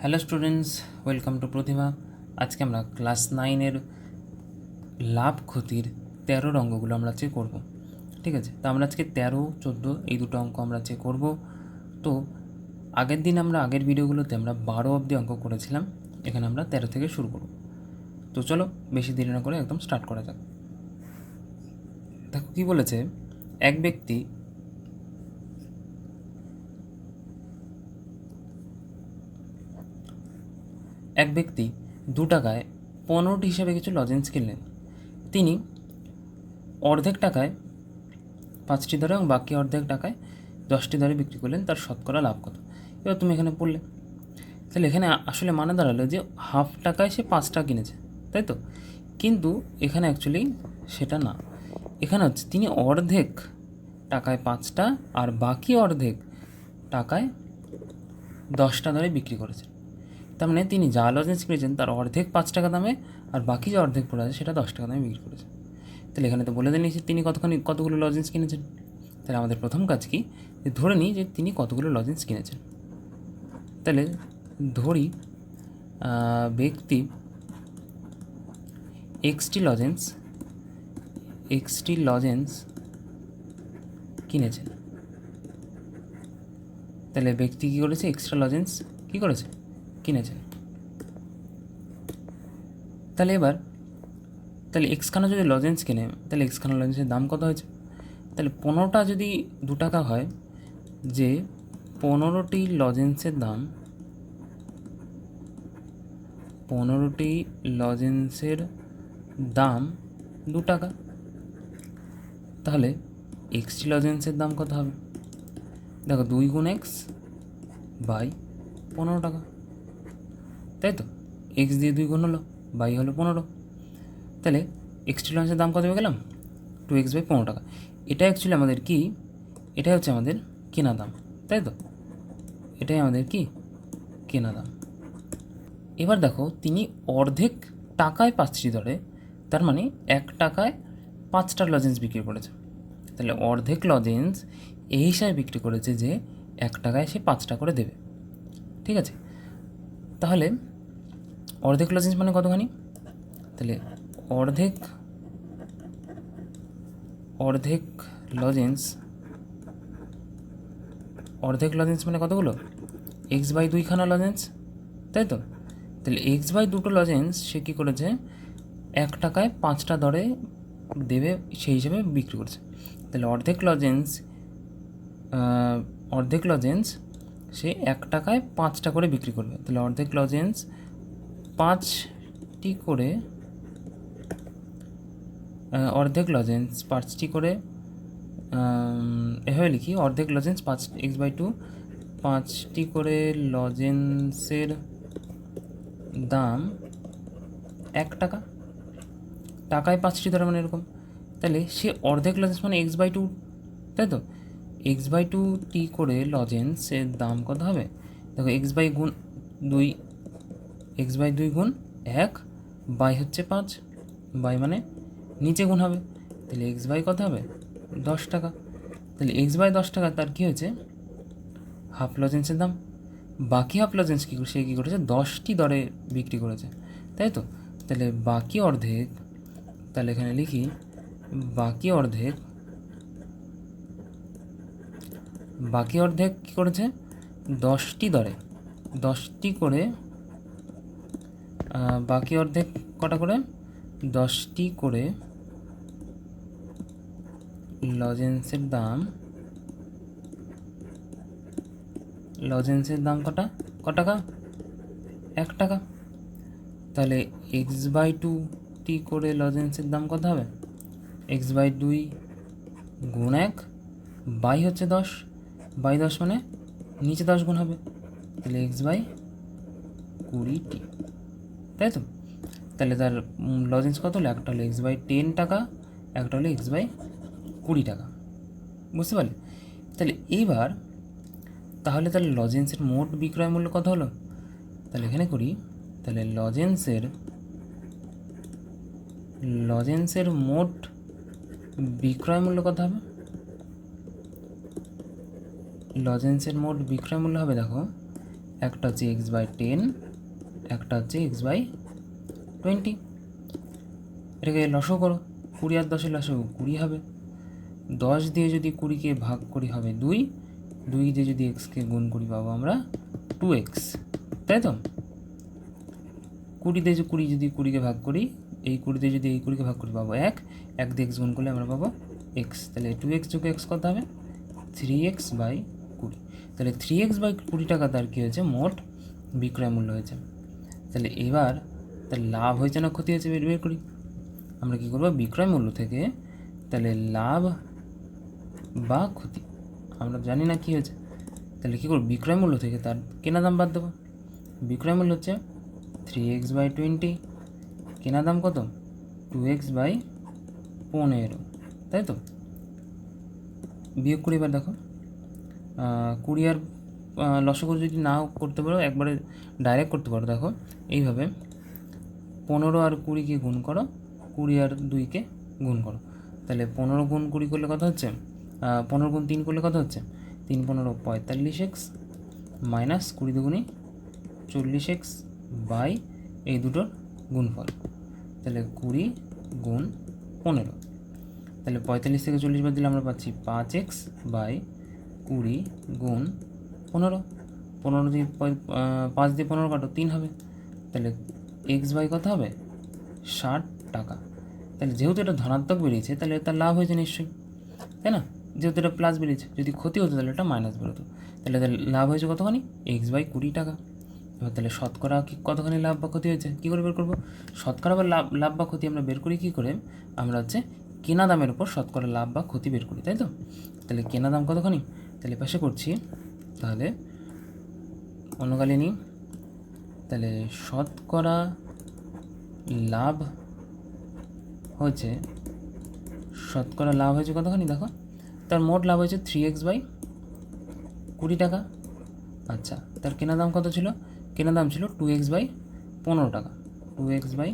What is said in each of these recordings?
Hello students welcome to Pratibha আজকে আমরা class নাইনের লাভ ক্ষতির তেরোর অঙ্কগুলো আমরা চেক করব। ঠিক আছে? তো আমরা আজকে তেরো, চোদ্দ, এই দুটো অঙ্ক আমরা চেক করব। তো আগের দিন আমরা আগের ভিডিওগুলোতে আমরা বারো অবধি অঙ্ক করেছিলাম। এখানে আমরা তেরো থেকে শুরু করব। তো চলো, বেশি দেরি না করে একদম স্টার্ট করা যাক। দেখো কী বলেছে? এক ব্যক্তি এক ব্যক্তি দু টাকায় পনেরোটি হিসাবে কিছু লজেন্স কিনলেন। তিনি অর্ধেক টাকায় পাঁচটি দরে এবং বাকি অর্ধেক টাকায় দশটি দরে বিক্রি করলেন, তার শতকরা লাভ কত? এবার তুমি এখানে পড়লে। তাহলে এখানে আসলে মানে দাঁড়াল যে হাফ টাকায় সে পাঁচটা কিনেছে, তাই তো? কিন্তু এখানে অ্যাকচুয়ালি সেটা না। এখানে হচ্ছে তিনি অর্ধেক টাকায় পাঁচটা আর বাকি অর্ধেক টাকায় দশটা দরে বিক্রি করেছেন। তার মানে তিনি যা লজেন্স কিনেছেন তার অর্ধেক পাঁচ টাকা দামে আর বাকি যে অর্ধেক পড়ে আছে সেটা দশ টাকা দামে বিক্রি করেছেন তাহলে এখানে তো বলে দিয়েছি তিনি কতখানি, কতগুলো লজেন্স কিনেছেন? তাহলে আমাদের প্রথম কাজ কি? যে ধরে নিই যে তিনি কতগুলো লজেন্স কিনেছেন। তাহলে ধরি ব্যক্তি এক্সটি লজেন্স এক্সটি লজেন্স কিনেছেন। তাহলে ব্যক্তি কী করেছে? এক্সট্রা লজেন্স কী করেছে? কিনেছেন। তাহলে এবার, তাহলে এক্সখানা যদি লজেন্স কিনে, তাহলে এক্সখানা লজেন্সের দাম কত হয়েছে? তাহলে পনেরোটা যদি দু টাকা হয়, যে পনেরোটি লজেন্সের দাম, পনেরোটি লজেন্সের দাম দু টাকা। তাহলে এক্সটি লজেন্সের দাম কত হবে? দেখো দুই গুণ এক্স বাই পনেরো টাকা। তাই তো? এক্স দিয়ে দুই গুণ হলো বাই হলো পনেরো। তাহলে এক্সটি লঞ্চের দাম কত গেলাম? টু এক্স বাই পনেরো টাকা। এটা অ্যাকচুয়ালি আমাদের কি? এটাই হচ্ছে আমাদের কেনা দাম, তাই তো? এটাই আমাদের কি? কেনা দাম। এবার দেখো, তিনি অর্ধেক টাকায় পাঁচটি দরে, তার মানে এক টাকায় পাঁচটা লজেন্স বিক্রি করেছে। তাহলে অর্ধেক লজেন্স এই হিসাবে বিক্রি করেছে যে এক টাকায় সে পাঁচটা করে দেবে। ঠিক আছে? তাহলে অর্ধেক লজেন্স মানে কতখানি? তাহলে অর্ধেক অর্ধেক লজেন্স অর্ধেক লজেন্স মানে কতগুলো? এক্স বাই দুইখানা লজেন্স তাই তো? তাহলে এক্স বাই দুটো লজেন্স সে কী করেছে? এক টাকায় পাঁচটা দরে দেবে, সেই হিসেবে বিক্রি করেছে। তাহলে অর্ধেক লজেন্স অর্ধেক লজেন্স সে এক টাকায় পাঁচটা করে বিক্রি করবে। তাহলে অর্ধেক লজেন্স পাঁচটি করে অর্ধেক লজেন্স পাঁচটি করে এভাবে লিখি, অর্ধেক লজেন্স পাঁচ এক্স বাই টু পাঁচটি করে লজেন্সের দাম এক টাকা। টাকায় পাঁচটি ধরে মানে এরকম। তাহলে সে অর্ধেক লজেন্স মানে এক্স বাই টু তাই তো? এক্স বাই টু টি করে লজেন্সের দাম কত হবে? দেখো এক্স বাই গুণ দুই এক্স বাই দুই গুণ এক, বাই হচ্ছে পাঁচ। বাই মানে নিচে গুণ হবে। তাহলে এক্স বাই কত হবে? দশ টাকা। তাহলে এক্স বাই দশ টাকা, তার কী হয়েছে? হাফ লজেন্সের দাম। বাকি হাফ লজেন্স কী সে কী করেছে? দশটি দরে বিক্রি করেছে। তাই তো? তাহলে বাকি অর্ধেক, তাহলে এখানে লিখি, বাকি অর্ধেক বাকি অর্ধেক কী করেছে? দশটি দরে। দশটি করে বাকি অর্ধেক কটা করে? দশটি করে লজেন্সের দাম। লজেন্সের দাম কটা? ক টাকা? এক টাকা। তাহলে এক্স বাই টু টি করে লজেন্সের দাম কত হবে? এক্স বাই দুই গুণ এক, বাই হচ্ছে দশ। বাই দশ মানে নিচে দশ গুণ হবে। তাহলে এক্স বাই কুড়ি টি তাই তো? তাহলে তার লজেন্স কত হলো? একটা হলো এক্স বাই টেন টাকা, একটা হলো এক্স বাই কুড়ি টাকা। বুঝতে পারলে? তাহলে এইবার, তাহলে তাহলে লজেন্সের মোট বিক্রয় মূল্য কত হলো? তাহলে এখানে করি, তাহলে লজেন্সের লজেন্সের মোট বিক্রয় মূল্য কত হবে? লজেন্সের মোট বিক্রয় মূল্য হবে, দেখো, একটা হচ্ছে এক্স বাই টেন একটা হচ্ছে এক্স বাই টোয়েন্টি এটাকে লসও করো, কুড়ি আর দশের লসও কুড়ি হবে। দশ দিয়ে যদি কুড়িকে ভাগ করি হবে দুই দুই দিয়ে যদি এক্সকে গুণ করি পাবো আমরা টু এক্স তাই তো? কুড়ি দিয়ে কুড়ি যদি কুড়িকে ভাগ করি, এই কুড়ি দিয়ে যদি এই কুড়িকে ভাগ করি পাবো এক এক দিয়ে এক্স গুণ করলে আমরা পাবো এক্স তাহলে টু এক্স যোগ এক্স কত হবে? থ্রি এক্স বাই কুড়ি। তাহলে থ্রি এক্স বাই কুড়ি টাকা তার কী হয়েছে? মোট বিক্রয় মূল্য হয়েছে। তাহলে এবার তার লাভ হয়েছে না ক্ষতি হয়েছে? বের বের করি। আমরা কী করব? বিক্রয় মূল্য থেকে তাহলে লাভ বা ক্ষতি। আমরা জানি না কী হয়েছে। তাহলে কী করব? বিক্রয় মূল্য থেকে তার কেনা দাম বাদ দেবো। বিক্রয় মূল্য হচ্ছে থ্রি এক্স বাই টোয়েন্টি কেনা দাম কত? টু এক্স বাই পনেরো। তাই তো? বিয়োগ করি এবার, দেখো। কুড়ি আর আহ, লসগু যদি নাও করতে পারো একবারে ডাইরেক্ট করতে পারো দেখো এইভাবে। পনেরো আর কুড়িকে গুণ করো কুড়ি আর দুইকে গুণ করো। তাহলে পনেরো গুণ কুড়ি করলে কত হচ্ছে? পনেরো গুণ তিন করলে কত হচ্ছে? তিন পনেরো পঁয়তাল্লিশ এক্স মাইনাস কুড়ি দুগুণি চল্লিশ এক্স বাই এই দুটোর গুণফল। তাহলে কুড়ি গুণ পনেরো। তাহলে পঁয়তাল্লিশ থেকে চল্লিশ বাদ দিলে আমরা পাচ্ছি পাঁচ এক্স বাই কুড়ি গুণ পনেরো। পনেরো দিয়ে পাঁচ দিয়ে পনেরো কাটো, তিন হবে। তাহলে এক্স বাই কত হবে? ষাট টাকা। তাহলে যেহেতু এটা ধনাত্মক বেরিয়েছে, তাহলে তার লাভ হয়েছে নিশ্চয়ই। তাই না? যেহেতু এটা প্লাস বেরিয়েছে, যদি ক্ষতি হতো তাহলে এটা মাইনাস বেরোতো। তাহলে তার লাভ হয়েছে কতখানি? এক্স বাই কুড়ি টাকা। এবার তাহলে শতকরা কি কতখানি লাভ বা ক্ষতি হয়েছে? কী করে বের করব? শতকরা বা লাভ লাভ বা ক্ষতি আমরা বের করি কী করে? আমরা হচ্ছে কেনা দামের উপর শতকরা লাভ বা ক্ষতি বের করি, তাই তো? তাহলে কেনা দাম কতখানি? তাহলে পাশে করছি তাহলে অন্যকালে নিই তাহলে শতকরা লাভ হয়েছে, শতকরা লাভ হয়েছে কতখানি দেখো? তার মোট লাভ হয়েছে থ্রি এক্স বাই কুড়ি টাকা। আচ্ছা তার কেনা দাম কত ছিল? কেনা দাম ছিল টু এক্স বাই পনেরো টাকা। টু এক্স বাই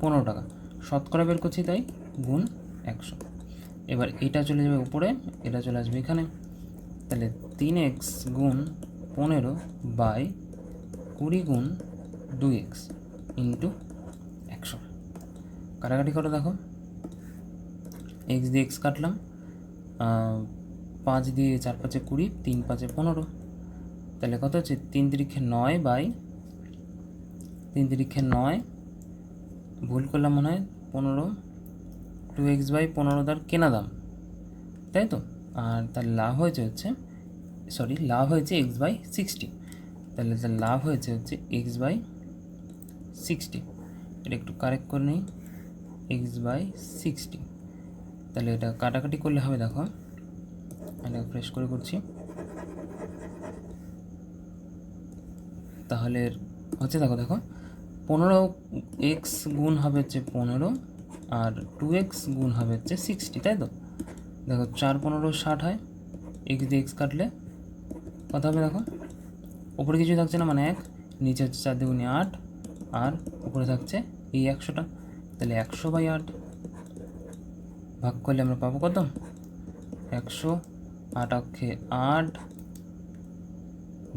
পনেরো টাকা। শতকরা বের করছি তাই গুণ একশো। এবার এটা চলে যাবে উপরে, এটা চলে আসবে এখানে। তাহলে তিন এক্স গুণ পনেরো বাই কুড়ি গুণ দুই এক্স ইন্টু একশো। কাটাকাটি করে দেখো। এক্স দিয়ে এক্স কাটলাম। পাঁচ দিয়ে চার পাঁচে কুড়ি, তিন পাঁচে পনেরো। তাহলে কত হচ্ছে? তিন তিরিখে নয় বাই তিন তিরিখে নয়। ভুল করলাম মনে হয়। পনেরো, টু এক্স বাই পনেরো তার কেনা দাম। তাই তো? আর তার লাভ হয়েছে হচ্ছে সরি লাভ হয়েছে এক্স বাই সিক্সটি তাহলে তার লাভ হয়েছে হচ্ছে এক্স বাই সিক্সটি এটা একটু কারেক্ট করে নিই। এক্স বাই সিক্সটি তাহলে এটা কাটাকাটি করলে হবে দেখো। এটা ফ্রেশ করে করছি। তাহলে হচ্ছে দেখো দেখো। পনেরো এক্স গুণ হবে হচ্ছে পনেরো আর টু এক্স গুণ হবে হচ্ছে সিক্সটি তাই তো? দেখো, চার পনেরো ষাট হয়। এক্স দিয়ে এক্স কাটলে কত হবে দেখো? উপরে কিছু থাকছে না মানে এক, নিচে হচ্ছে চার দুগুণে আট, আর উপরে থাকছে এই একশোটা। তাহলে একশো বাই আট ভাগ করলে আমরা পাবো কত? একশো আট অক্ষে আট,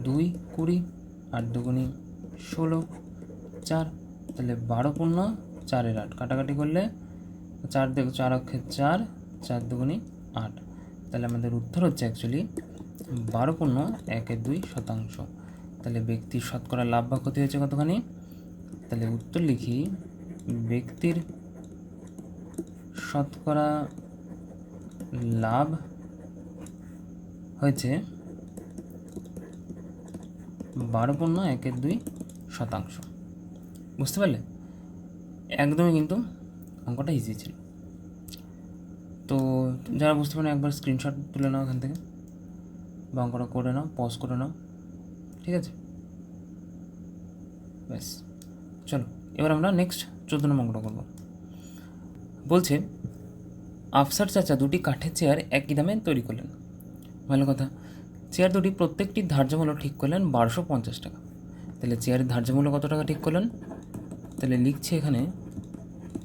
দুই কুড়ি, আট দুগুণি ষোলো, চার। তাহলে বারো পূর্ণ চারের আট। কাটাকাটি করলে চার দেখ চার অক্ষে চার চার দুগুণি আট। তাহলে আমাদের উত্তর হচ্ছে অ্যাকচুয়ালি বারো পূর্ণ একের দুই শতাংশ। তাহলে ব্যক্তির শতকরা লাভ বা ক্ষতি হয়েছে কতখানি? তাহলে উত্তর লিখি, ব্যক্তির শতকরা লাভ হয়েছে বারো পূর্ণ একের দুই শতাংশ। বুঝতে পারলে? একদমই কিন্তু অঙ্কটা ইজি ছিল। তো যারা বুঝতে পারেন একবার স্ক্রিনশট তুলে নাও এখান থেকে। বা অঙ্কটা করে নাও পজ করে নাও। ঠিক আছে? ব্যাস। চলো, এবার আমরা নেক্সট চোদ্দ নম্বর অঙ্কটা করব। বলছে, আফসার চাচা দুটি কাঠের চেয়ার একই দামে তৈরি করলেন। ভালো কথা। চেয়ার দুটি প্রত্যেকটির ধার্য মূল্য ঠিক করলেন বারোশো পঞ্চাশ টাকা। তাহলে চেয়ারের ধার্য মূল্য কত টাকা ঠিক করলেন? তাহলে লিখছে এখানে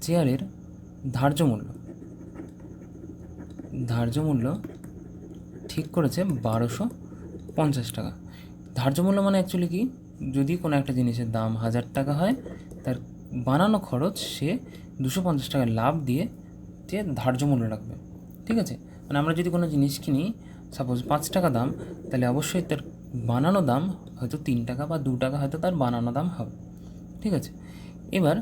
চেয়ারের ধার্য মূল্য। ধার্য মূল্য ঠিক করেছে বারোশো পঞ্চাশ টাকা। ধার্য মূল্য মানে অ্যাকচুয়ালি কি? যদি কোনো একটা জিনিসের দাম হাজার টাকা হয়, তার বানানো খরচ সে দুশো পঞ্চাশ টাকা লাভ দিয়ে যে ধার্য মূল্য রাখবে। ঠিক আছে? মানে আমরা যদি কোনো জিনিস কিনি সাপোজ পাঁচ টাকা দাম, তাহলে অবশ্যই তার বানানো দাম হয়তো তিন টাকা বা দু টাকা হয়তো তার বানানো দাম হবে। ঠিক আছে? এবার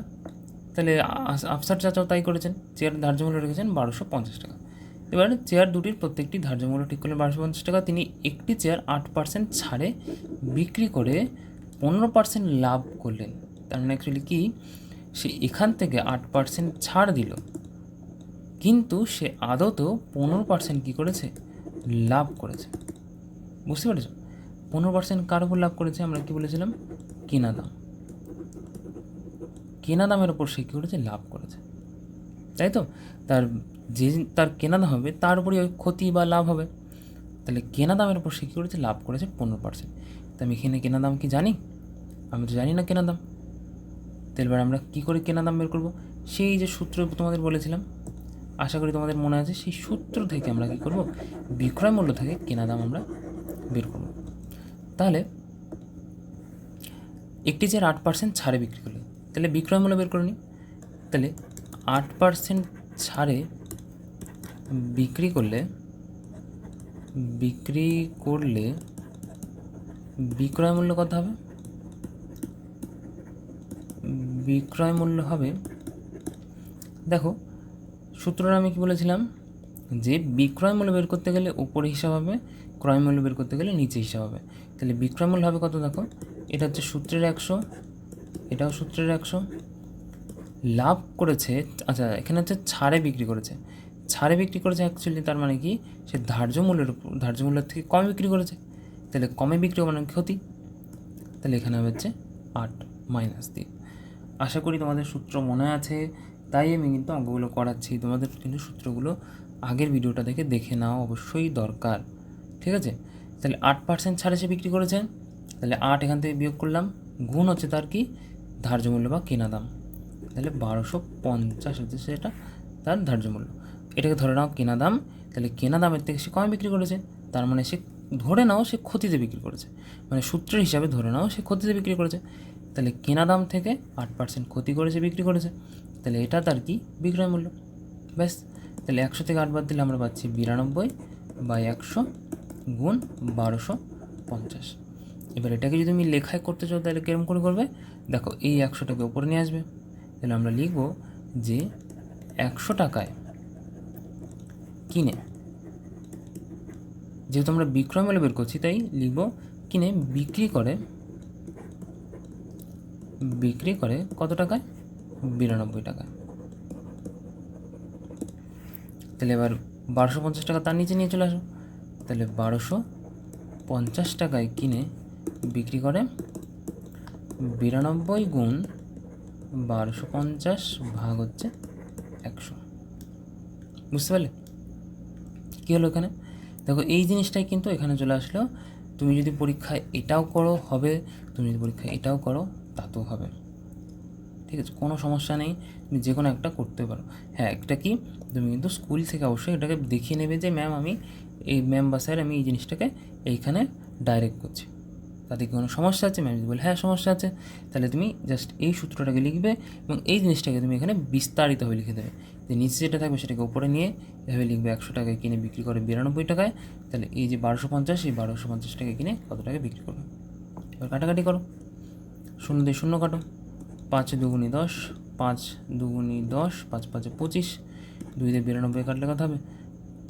তাহলে আফসার চাচাও তাই করেছেন চেয়ার ধার্য মূল্য রেখেছেন বারোশো পঞ্চাশ টাকা। এবার চেয়ার দুটির প্রত্যেকটি ধার্য মূল্য ঠিক করলেন বারোশো পঞ্চাশ টাকা। তিনি একটি চেয়ার আট পার্সেন্ট ছাড়ে বিক্রি করে পনেরো পার্সেন্ট লাভ করলেন। তার মানে অ্যাকচুয়ালি কি? সে এখান থেকে আট পার্সেন্ট ছাড় দিল। কিন্তু সে আদতেও পনেরো পার্সেন্ট কী করেছে? লাভ করেছে। বুঝতে পেরেছ? পনেরো পার্সেন্ট কার উপর লাভ করেছে? আমরা কি বলেছিলাম? কেনা দাম। কেনা দামের ওপর সে কী করেছে? লাভ করেছে। তাই তো? তার যে তার কেনা দাম হবে, তার উপরই ক্ষতি বা লাভ হবে। তাহলে কেনা দামের উপর সে কী করেছে? লাভ করেছে পনেরো পার্সেন্ট তো আমি এখানে কেনা দাম কি জানি? আমি তো জানি না কেনা দাম। তাহলে এবার আমরা কী করে কেনা দাম বের করব? সেই যে সূত্র তোমাদের বলেছিলাম, আশা করি তোমাদের মনে আছে, সেই সূত্র থেকে আমরা কী করব? বিক্রয় মূল্য থেকে কেনা দাম আমরা বের করব। তাহলে একটি চেয়ার আট পার্সেন্ট ছাড়ে বিক্রি করলে, তাহলে বিক্রয় মূল্য বের করে নিই তাহলে আট পার্সেন্ট ছাড়ে বিক্রি করলে বিক্রি করলে বিক্রয় মূল্য কত হবে? বিক্রয় মূল্য হবে, দেখো, সূত্রটা আমি কি বলেছিলাম? যে বিক্রয় মূল্য বের করতে গেলে উপরে হিসাব হবে, ক্রয় মূল্য বের করতে গেলে নিচে হিসাব হবে। তাহলে বিক্রয় মূল্য হবে কত দেখো? এটা হচ্ছে সূত্রের একশো, এটাও সূত্রের একশো। লাভ করেছে আচ্ছা এখানে হচ্ছে ছাড়ে বিক্রি করেছে। ছাড়ে বিক্রি করেছে অ্যাকচুয়ালি তার মানে কি? সে ধার্য মূল্যের উপর, ধার্য মূল্যের থেকে কমে বিক্রি করেছে। তাহলে কমে বিক্রি মানে ক্ষতি? তাহলে এখানে হচ্ছে আট মাইনাস তিন। আশা করি তোমাদের সূত্র মনে আছে, তাই আমি কিন্তু অঙ্কগুলো করাচ্ছি। তোমাদের কিন্তু সূত্রগুলো আগের ভিডিওটা দেখে দেখে নাও, অবশ্যই দরকার। ঠিক আছে? তাহলে আট পার্সেন্ট ছাড়ে সে বিক্রি করেছে। তাহলে আট এখান থেকে বিয়োগ করলাম। গুণ হচ্ছে তার কি? ধার্য মূল্য বা কেনা দাম। তাহলে বারোশো পঞ্চাশ হচ্ছে সেটা তার ধার্য মূল্য। এটাকে ধরে নাও কেনা দাম। তাহলে কেনা দামের থেকে সে কমে বিক্রি করেছে? তার মানে সে ধরে নাও সে ক্ষতিতে বিক্রি করেছে। মানে সূত্রের হিসাবে ধরে নাও সে ক্ষতিতে বিক্রি করেছে। তাহলে কেনা দাম থেকে আট পার্সেন্ট ক্ষতি করেছে বিক্রি করেছে। তাহলে এটা তার কি? বিক্রয় মূল্য। ব্যাস। তাহলে একশো থেকে আট বাদ দিলে আমরা পাচ্ছি বিরানব্বই বাই একশো গুণ বারোশো পঞ্চাশ। এবার এটাকে যদি তুমি লেখায় করতে চাও, তাহলে কিরম করে করবে? দেখো এই একশোটাকে উপরে নিয়ে আসবে। তাহলে আমরা লিখব যে একশো টাকায় কিনে। যেহেতু আমরা বিক্রয় মূল্য বের করছি, তাই লিখব কিনে বিক্রি করে বিক্রি করে কত টাকায়? বিরানব্বই টাকায় তাহলে এবার বারোশো পঞ্চাশ টাকা তার নিচে নিয়ে চলে আসো। তাহলে বারোশো পঞ্চাশ টাকায় কিনে বিক্রি করে বিরানব্বই গুণ বারোশো পঞ্চাশ ভাগ হচ্ছে একশো। বুঝতে পারলে? কী হলো এখানে? দেখো, এই জিনিসটাই কিন্তু এখানে চলে আসলো। তুমি যদি পরীক্ষায় এটাও করো, হবে। তুমি যদি পরীক্ষায় এটাও করো, তাতেও হবে। ঠিক আছে, কোনো সমস্যা নেই। তুমি যে কোনো একটা করতে পারো। হ্যাঁ একটা কি, তুমি কিন্তু স্কুল থেকে অবশ্যই এটাকে দেখিয়ে নেবে যে, ম্যাম, আমি এই, ম্যাম বা স্যার, আমি এই জিনিসটাকে এইখানে ডাইরেক্ট করছি। তাতে কি কোনো সমস্যা আছে? ম্যাম যদি বলে হ্যাঁ সমস্যা আছে। তাহলে তুমি জাস্ট এই সূত্রটাকে লিখবে এবং এই জিনিসটাকে তুমি এখানে বিস্তারিতভাবে লিখে দেবে। নিচে যেটা থাকবে সেটাকে উপরে নিয়ে এভাবে লিখবে একশো টাকায় কিনে বিক্রি করে বিরানব্বই টাকায়। তাহলে এই যে বারোশো পঞ্চাশ, এই বারোশো পঞ্চাশ টাকা কিনে কত টাকা বিক্রি করবে? এবার কাটাকাটি করো। শূন্য দিয়ে শূন্য কাটো। পাঁচ দুগুনি দশ, পাঁচ দুগুনি দশ, পাঁচ পাঁচে পঁচিশ, দুই দিয়ে বিরানব্বই কাটলে কত হবে?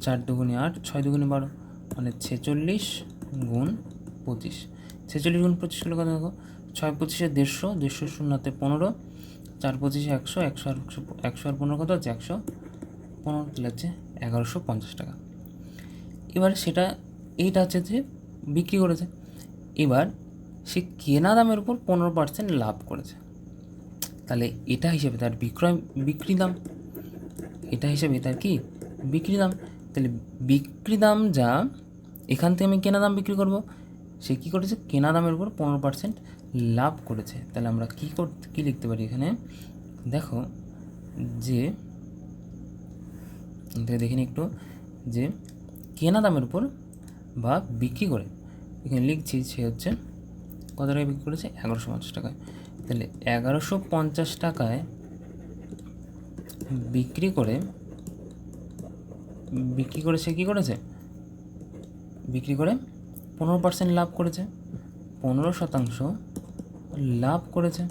চার দুগুনি আট, ছয় দুগুনি বারো মানে ছেচল্লিশ গুণ পঁচিশ। ছেচল্লিশ গুণ পঁচিশ হলো কত দেখো? ছয় পঁচিশে দেড়শো দেড়শো শূন্যতে পনেরো চার পঁচিশে একশো একশো আর একশো আর পনেরো কত হচ্ছে? একশো পনেরো তাহলে হচ্ছে এগারোশো পঞ্চাশ টাকা। এবার সেটা, এইটা হচ্ছে যে বিক্রি করেছে। এবার সে কেনা দামের উপর পনেরো পার্সেন্ট লাভ করেছে। তাহলে এটা হিসেবে তার বিক্রয়, বিক্রি দাম, এটা হিসেবে তার কি? বিক্রি দাম। তাহলে বিক্রি দাম যা, এখান থেকে আমি কেনা দাম বিক্রি করব। সে কী করেছে? কেনা দামের উপর পনেরো পার্সেন্ট লাভ করেছে। তাহলে আমরা কী কর, কী লিখতে পারি এখানে? দেখো যে এটাকে দেখিনি একটু, যে কেনা দামের উপর বা বিক্রি করে। এখানে লিখছি সে হচ্ছে কত টাকায় বিক্রি করেছে? এগারোশো পঞ্চাশ টাকায়। তাহলে এগারোশো পঞ্চাশ টাকায় বিক্রি করে বিক্রি করে সে কী করেছে? বিক্রি করে পনেরো পার্সেন্ট লাভ করেছে। পনেরো শতাংশ লাভ করেছে।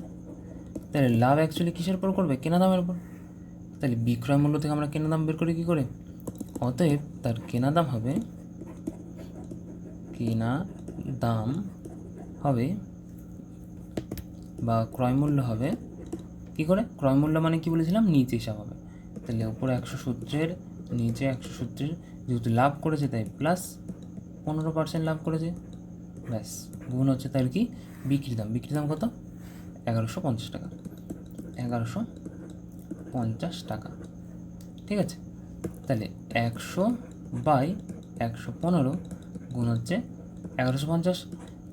তাহলে লাভ অ্যাকচুয়ালি কিসের উপর করবে? কেনা দামের উপর। তাহলে বিক্রয় মূল্য থেকে আমরা কেনা দাম বের করি কী করে? অতএব তার কেনা দাম হবে, কেনা দাম হবে বা ক্রয় মূল্য হবে কী করে? ক্রয় মূল্য মানে কি বলেছিলাম? নিচে হিসাব হবে। তাহলে উপরে একশো সূত্রের নিচে একশো সূত্রের যেহেতু লাভ করেছে তাই প্লাস পনেরো পার্সেন্ট লাভ করেছে। ব্যাস, গুণ হচ্ছে তাহলে কি? বিক্রি দাম। বিক্রি দাম কত? এগারোশো পঞ্চাশ টাকা। এগারোশো পঞ্চাশ টাকা। ঠিক আছে? তাহলে একশো বাই একশো পনেরো গুণ হচ্ছে এগারোশো পঞ্চাশ।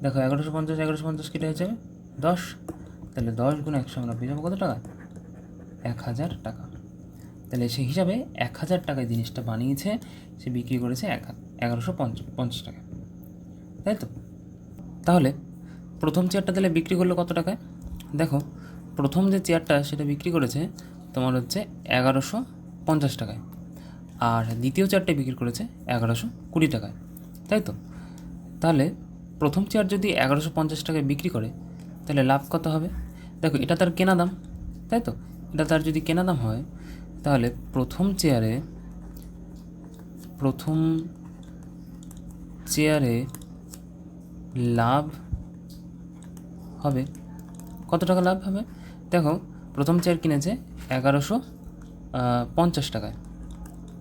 দেখো, এগারোশো পঞ্চাশ এগারোশো পঞ্চাশ কেটে হয়ে যাবে দশ। তাহলে দশ গুণ একশো আমরা যাব কত টাকা? এক হাজার টাকা। তাহলে সেই হিসাবে এক হাজার টাকায় জিনিসটা বানিয়েছে, সে বিক্রি করেছে এক এগারোশো পঞ্চাশ পঞ্চাশ টাকা। তাই তো? তাহলে প্রথম চেয়ারটা তাহলে বিক্রি করল কত টাকায়? দেখো, প্রথম যে চেয়ারটা সেটা বিক্রি করেছে তোমার হচ্ছে এগারোশো পঞ্চাশ টাকায়। আর দ্বিতীয় চেয়ারটা বিক্রি করেছে এগারোশো কুড়ি টাকায়। তাই তো? তাহলে প্রথম চেয়ার যদি এগারোশো পঞ্চাশ টাকায় বিক্রি করে, তাহলে লাভ কত হবে? দেখো, এটা তার কেনা দাম, তাই তো? এটা তার যদি কেনা দাম হয়, তাহলে প্রথম চেয়ারে প্রথম চেয়ারে লাভ হবে? কত টাকা লাভ হবে? দেখো, প্রথম চেয়ার কিনেছে এগারোশো পঞ্চাশ টাকায়।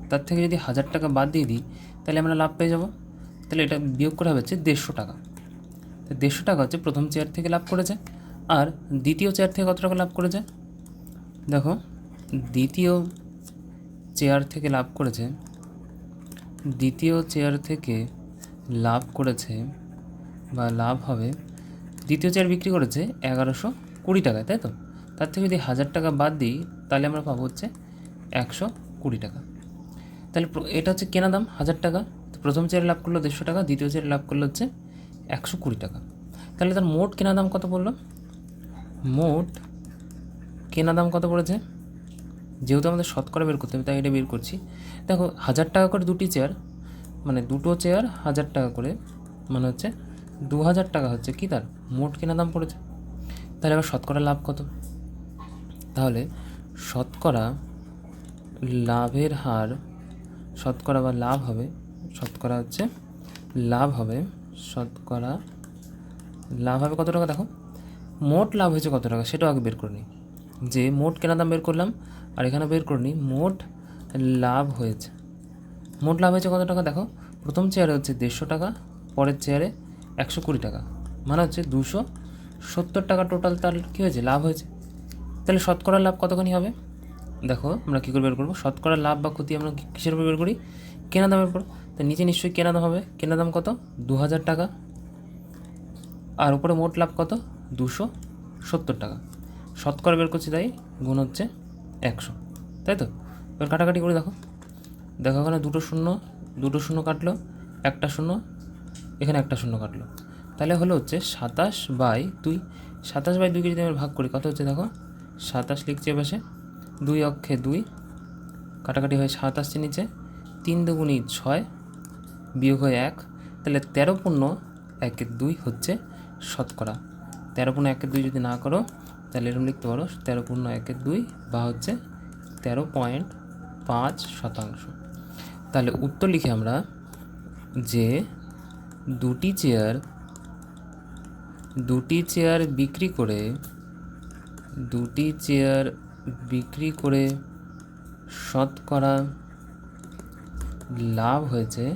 তার থেকে যদি হাজার টাকা বাদ দিয়ে দিই, তাহলে আমরা লাভ পেয়ে যাব। তাহলে এটা বিয়োগ করা হচ্ছে দেড়শো টাকা। তো দেড়শো টাকা হচ্ছে প্রথম চেয়ার থেকে লাভ করেছে। আর দ্বিতীয় চেয়ার থেকে কত টাকা লাভ করেছে? দেখো, দ্বিতীয় চেয়ার থেকে লাভ করেছে, দ্বিতীয় চেয়ার থেকে লাভ করেছে বা লাভ হবে। দ্বিতীয় চেয়ার বিক্রি করেছে এগারোশো কুড়ি টাকায় তাই তো? তার থেকে যদি হাজার টাকা বাদ দিই, তাহলে আমরা পাবো হচ্ছে একশো কুড়ি টাকা। তাহলে এটা হচ্ছে কেনা দাম, হাজার টাকা। প্রথম চেয়ারে লাভ করল দেড়শো টাকা, দ্বিতীয় চেয়ারে লাভ করল হচ্ছে একশো কুড়ি টাকা। তাহলে তার মোট কেনা দাম কত পড়ল? মোট কেনা দাম কত পড়েছে? যেহেতু আমাদের শতকরা বের করতে হবে, তাই এটা বের করছি। দেখো, হাজার টাকা করে দুটি চেয়ার মানে দুটো চেয়ার হাজার টাকা করে মানে হচ্ছে দু হাজার টাকা হচ্ছে কি তার? মোট কেনা দাম পড়েছে। তাহলে এবার শতকরা লাভ কত? তাহলে শতকরা লাভের হার, শতকরা বা লাভ হবে, শতকরা হচ্ছে লাভ হবে, শতকরা লাভ হবে কত টাকা দেখো? মোট লাভ হয়েছে কত টাকা সেটাও আগে বের করে নিই। যে মোট কেনা দাম বের করলাম আর এখানে বের করে নিই, মোট লাভ হয়েছে। মোট লাভ হয়েছে কত টাকা দেখো? প্রথম চেয়ারে হচ্ছে দেড়শো টাকা, পরের চেয়ারে একশো কুড়ি টাকা। মানে হচ্ছে দুশো সত্তর টাকা টোটাল তার কী হয়েছে? লাভ হয়েছে। তাহলে শতকরা লাভ কতখানি হবে? দেখো, আমরা কী করে বের করব? শতকরা লাভ বা ক্ষতি আমরা কিসের উপর বের করি? কেনা দামের উপর। তো নিচে নিশ্চয়ই কেনা দাম হবে। কেনা দাম কত? দু হাজার টাকা। আর উপরে মোট লাভ কত? দুশো সত্তর টাকা। শতকরা বের করছি তাই, গুণ হচ্ছে একশো। তাই তো? এবার কাটাকাটি করে দেখো। দেখো ওখানে দুটো শূন্য দুটো শূন্য কাটলো, একটা শূন্য এখানে একটা শূন্য কাটলো। তাহলে হলো হচ্ছে সাতাশ বাই দুই। সাতাশ বাই দুইকে যদি আমরা ভাগ করি, কত হচ্ছে দেখো? সাতাশ লিখছি এপাশে দুই অক্ষে দুই। কাটাকাটি হয় সাত আসছে নিচে। তিন দুগুণি ছয় বিয়োগ হয়ে এক। তাহলে তেরো পূর্ণ একের দুই হচ্ছে শতকরা। তেরো পূর্ণ একের দুই যদি না করো, তাহলে এরকম লিখতে পারো, তেরো পূর্ণ একের দুই বা হচ্ছে তেরো পয়েন্ট পাঁচ শতাংশ। তাহলে উত্তর লিখে আমরা যে দুটি চেয়ার দুটি চেয়ার বিক্রি করে, দুটি চেয়ার বিক্রি করে শতকরা লাভ হয়েছে।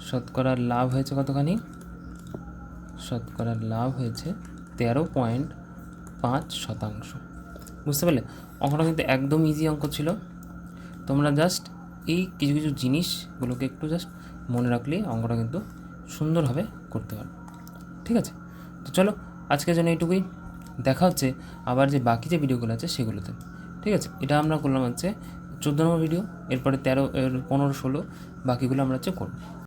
শতকরা লাভ হয়েছে কতখানি? শতকরা লাভ হয়েছে তেরো পয়েন্ট পাঁচ শতাংশ। বুঝতে পারলে? অঙ্কটা কিন্তু একদম ইজি অঙ্ক ছিল। তোমরা জাস্ট এই কিছু কিছু জিনিসগুলোকে একটু জাস্ট মনে রাখলেই অঙ্কটা কিন্তু সুন্দরভাবে করতে পারবে। ঠিক আছে? তো চলো, আজকের জন্য এইটুকুই। দেখা হচ্ছে আবার যে বাকি যে ভিডিওগুলো আছে সেগুলোতে। ঠিক আছে? এটা আমরা করলাম হচ্ছে চোদ্দ নম্বর ভিডিও এরপরে তেরো, এর পনেরো, ষোলো, বাকিগুলো আমরা হচ্ছে করব।